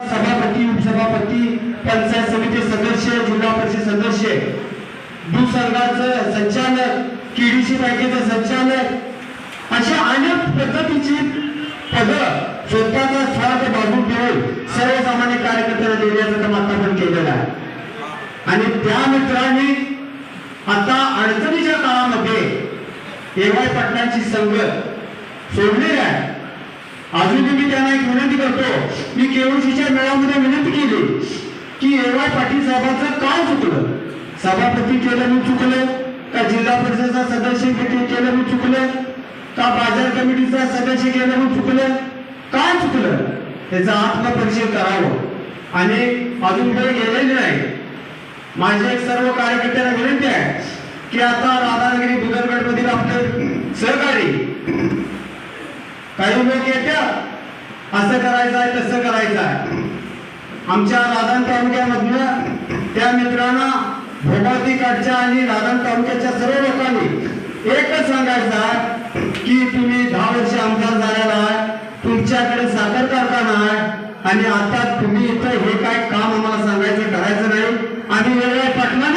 सभापती उपसभापती पंचायत समिती सदस्य जिल्हा परिषद सदस्य. दुसंघाचं संचालक केडीसी बँकेचं संचालक. अशा अनेक पद्धतीची पद स्वतःचा स्वार्थ बाजू ठेवून सर्वसामान्य कार्यकर्त्यांना देण्याचं काम आता पण केलेलं आहे. आणि त्या मित्रांनी आता अडचणीच्या काळामध्ये एवाय पाटलांची संगत सोडलेली आहे. अजूनही मी त्यांना एक विनंती करतो मी केवळशीच्या मेळामध्ये विनंती केली की एवाय पाटील साहेबांचं काय चुकलं? सभापती केलं मी चुकलं? का जिल्हा परिषदेचा सदस्य केलं मी चुकलं? का बाजार कमिटीचा सदस्य केलं मी चुकलं? काय चुकलं? त्याचा आत्मपरिचय करावं. आणि अजून काही गेलेले नाही. माझे एक सर्व कार्यकर्त्यांना विनंती आहे की आता काही लोक येत्या असं करायचं आहे तसं करायचं आहे आमच्या राधान तालुक्यामधनं त्या मित्रांना भोगातीकडच्या आणि राधान तालुक्याच्या सर्व लोकांनी एकच सांगायचं आहे की तुम्ही दहा वर्ष आमदार झालेला आहे तुमच्याकडे साखर करताना आहे आणि आता तुम्ही इथं हे काय काम आम्हाला सांगायचं करायचं नाही. आणि वेगळ्या पाटला